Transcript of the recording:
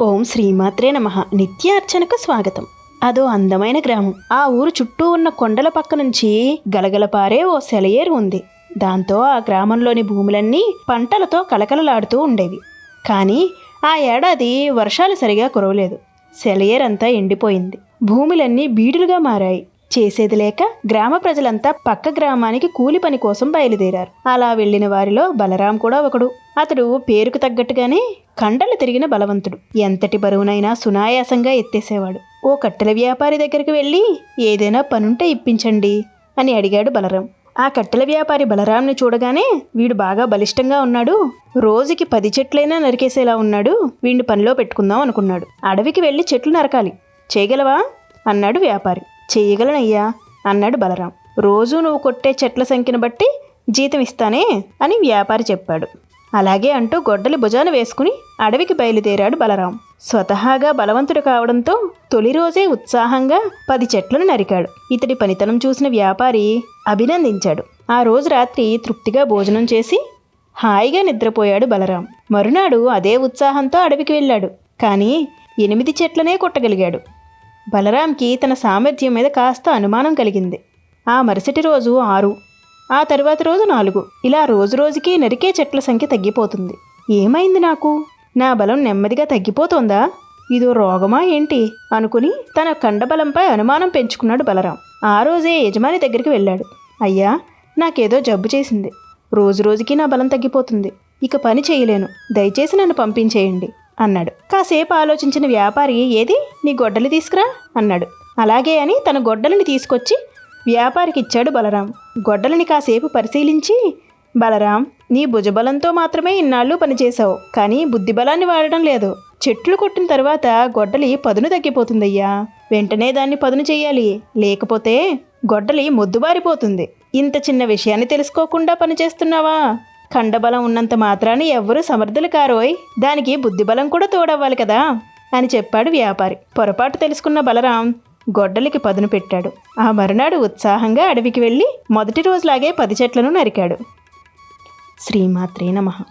ఓం శ్రీమాత్రే నమ. నిత్యార్చనకు స్వాగతం. అదో అందమైన గ్రామం. ఆ ఊరు చుట్టూ ఉన్న కొండల పక్క నుంచి గలగలపారే ఓ సెలయేరు ఉంది. దాంతో ఆ గ్రామంలోని భూములన్నీ పంటలతో కలకలలాడుతూ ఉండేవి. కానీ ఆ ఏడాది వర్షాలు సరిగా కురవలేదు. సెలయేరంతా ఎండిపోయింది. భూములన్నీ బీడులుగా మారాయి. చేసేది లేక గ్రామ ప్రజలంతా పక్క గ్రామానికి కూలి పని కోసం బయలుదేరారు. అలా వెళ్ళిన వారిలో బలరాం కూడా ఒకడు. అతడు పేరుకు తగ్గట్టుగానే కండలు తిరిగిన బలవంతుడు. ఎంతటి బరువునైనా సునాయాసంగా ఎత్తేసేవాడు. ఓ కట్టెల వ్యాపారి దగ్గరికి వెళ్ళి ఏదైనా పనుంటే ఇప్పించండి అని అడిగాడు బలరాం. ఆ కట్టెల వ్యాపారి బలరాంని చూడగానే వీడు బాగా బలిష్టంగా ఉన్నాడు. రోజుకి పది చెట్లైనా నరికేసేలా ఉన్నాడు. వీడిని పనిలో పెట్టుకుందాం అనుకున్నాడు. అడవికి వెళ్ళి చెట్లు నరకాలి. చేయగలవా? అన్నాడు వ్యాపారి. చేయగలనయ్యా అన్నాడు బలరాం. రోజూ నువ్వు కొట్టే చెట్ల సంఖ్యను బట్టి జీతం ఇస్తానే అని వ్యాపారి చెప్పాడు. అలాగే అంటూ గొడ్డలి భుజాన వేసుకుని అడవికి బయలుదేరాడు బలరాం. స్వతహాగా బలవంతుడు కావడంతో తొలి రోజే ఉత్సాహంగా పది చెట్లను నరికాడు. ఇతడి పనితనం చూసిన వ్యాపారి అభినందించాడు. ఆ రోజు రాత్రి తృప్తిగా భోజనం చేసి హాయిగా నిద్రపోయాడు బలరాం. మరునాడు అదే ఉత్సాహంతో అడవికి వెళ్ళాడు. కానీ ఎనిమిది చెట్లనే కొట్టగలిగాడు. బలరాంకి తన సామర్థ్యం మీద కాస్త అనుమానం కలిగింది. ఆ మరుసటి రోజు ఆరు ఆ తర్వాత రోజు నాలుగు. ఇలా రోజు రోజుకి నరికే చెట్ల సంఖ్య తగ్గిపోతుంది. ఏమైంది నాకు? నా బలం నెమ్మదిగా తగ్గిపోతోందా? ఇదో రోగమా ఏంటి? అనుకుని తన కండబలంపై అనుమానం పెంచుకున్నాడు బలరాం. ఆ రోజే యజమాని దగ్గరికి వెళ్ళాడు. అయ్యా నాకేదో జబ్బు చేసింది. రోజు రోజుకి నా బలం తగ్గిపోతుంది. ఇక పని చేయలేను. దయచేసి నన్ను పంపించేయండి. అన్నాడు. కాసేపు ఆలోచించిన వ్యాపారి ఏది? నీ గొడ్డలి తీసుకురా? అన్నాడు. అలాగే అని తన గొడ్డలిని తీసుకొచ్చి వ్యాపారికి ఇచ్చాడు బలరాం. గొడ్డలిని కాసేపు పరిశీలించి బలరాం నీ భుజబలంతో మాత్రమే ఇన్నాళ్ళు పనిచేశావు కానీ బుద్ధిబలాన్ని వాడడం లేదు. చెట్లు కొట్టిన తర్వాత గొడ్డలి పదును తగ్గిపోతుందయ్యా. వెంటనే దాన్ని పదును చేయాలి లేకపోతే గొడ్డలి మొద్దుబారిపోతుంది. ఇంత చిన్న విషయాన్ని తెలుసుకోకుండా పనిచేస్తున్నావా? ఖండబలం ఉన్నంత మాత్రాన ఎవ్వరూ సమర్థులు కారోయ్. దానికి బుద్ధిబలం కూడా తోడవ్వాలి కదా? అని చెప్పాడు వ్యాపారి. పొరపాటు తెలుసుకున్న బలరాం గొడ్డలికి పదును పెట్టాడు. ఆ మరునాడు ఉత్సాహంగా అడవికి వెళ్ళి మొదటి రోజులాగే పది చెట్లను నరికాడు. శ్రీమాత్రే నమః.